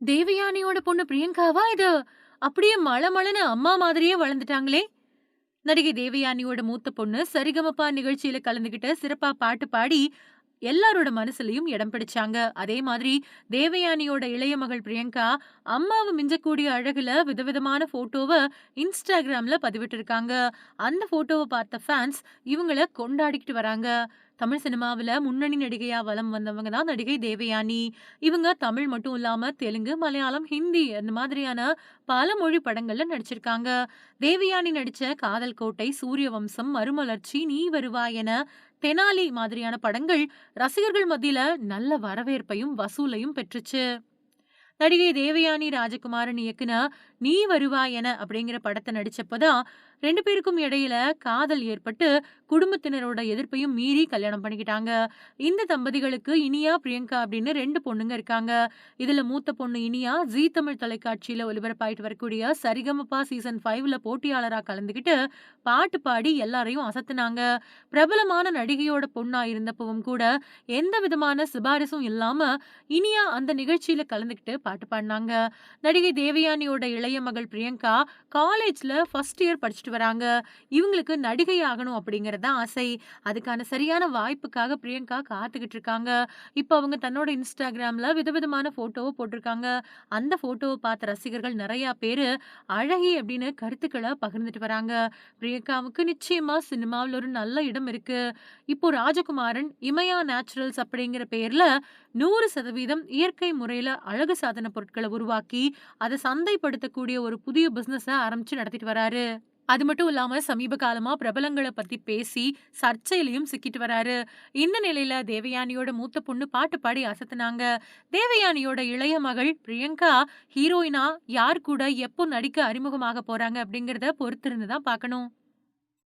தேவயானியோட பொண்ணு பிரியங்காவா இது? அப்படியே மளமளன்னு அம்மா மாதிரியே வளர்ந்துட்டாங்களே! நடிகை தேவயானியோட மூத்த பொண்ணு சரிகமப்பா நிகழ்ச்சியில கலந்துகிட்டு சிறப்பா பாட்டு பாடி எல்லாரோட மனசுலயும் இடம் பிடிச்சாங்க. அதே மாதிரி தேவயானியோட இளைய மகள் பிரியங்கா, அம்மாவை மிஞ்சக்கூடிய அழகுல விதவிதமான ஃபோட்டோவ பதிவிட்டு இருக்காங்க அந்த ஃபோட்டோவ பார்த்த ஃபேன்ஸ் இவங்கள கொண்டாடிக்கிட்டு வராங்க. தமிழ் சினிமாவுல முன்னணி நடிகையா வலம் வந்தவங்க தான் நடிகை தேவயானி. இவங்க தமிழ் மட்டும் இல்லாம தெலுங்கு, மலையாளம், ஹிந்தி அந்த மாதிரியான பல மொழி படங்கள்ல நடிச்சிருக்காங்க. தேவயானி நடிச்ச காதல் கோட்டை, சூரியவம்சம், மறுமலர்ச்சி, நீ வருவாய் என தெனாலி மாதிரியான படங்கள் ரசிகர்கள் மத்தியில நல்ல வரவேற்பையும், வசூலையும் பெற்றுச்சு. நடிகை தேவயானி ராஜகுமாரன் இயக்குன நீ வருவாய் என அப்படிங்கிற படத்தை நடிச்சப்பதான் ரெண்டு பேருக்கும் இடையில காதல் ஏற்பட்டு, குடும்பத்தினரோட எதிர்ப்பையும் மீறி கல்யாணம் பண்ணிக்கிட்டாங்க. இந்த தம்பதிகளுக்கு இனியா, பிரியங்கா அப்படின்னு ரெண்டு பொண்ணுங்க இருக்காங்க. இதுல மூத்த பொண்ணு இனியா, ஜீ தமிழ் தொலைக்காட்சியில ஒலிபரப்பாயிட்டு வரக்கூடிய சரிகமப்பா சீசன் ஃபைவ்ல போட்டியாளராக கலந்துகிட்டு, பாட்டு பாடி எல்லாரையும் அசத்துனாங்க. பிரபலமான நடிகையோட பொண்ணா இருந்தப்பவும் கூட, எந்த விதமான சிபாரிசும் இல்லாம இனியா அந்த நிகழ்ச்சியில கலந்துகிட்டு பாட்டு பாடுனாங்க. நடிகை தேவயானியோட இளைய மகள் பிரியங்கா, காலேஜ்ல ஃபர்ஸ்ட் இயர் படிச்சுட்டு வராங்க. இவங்களுக்கு நடிகை ஆகணும் அப்படிங்கிறது தான் ஆசை. அதுக்கான சரியான வாய்ப்புக்காக பிரியங்கா காத்துக்கிட்டு இருக்காங்க. இப்போ அவங்க தன்னோட இன்ஸ்டாகிராம்ல விதவிதமான ஃபோட்டோவை போட்டிருக்காங்க. அந்த ஃபோட்டோவை பார்த்த ரசிகர்கள் நிறையா பேரு அழகி அப்படின்னு கருத்துக்களை பகிர்ந்துட்டு வராங்க. பிரியங்காவுக்கு நிச்சயமா சினிமாவுல ஒரு நல்ல இடம் இருக்கு. இப்போ ராஜகுமாரன் இமயா நேச்சுரல்ஸ் அப்படிங்கிற பேர்ல 100% இயற்கை முறையில அழகு சாதன பொருட்களை உருவாக்கி, அத சந்தைப்படுத்தக்கூடிய ஒரு புதிய பிசினஸ ஆரம்பிச்சு நடத்திட்டு வராரு. அது மட்டும் இல்லாம சமீப காலமா பிரபலங்கள பத்தி பேசி சர்ச்சையிலையும் சிக்கிட்டு வராரு. இந்த நிலையில தேவயானியோட மூத்த பொண்ணு பாட்டு பாடி அசத்துனாங்க. தேவயானியோட இளைய மகள் பிரியங்கா ஹீரோயினா யார் கூட எப்போ நடிக்க அறிமுகமாக போறாங்க அப்படிங்கறத பொறுத்திருந்து தான் பார்க்கணும்.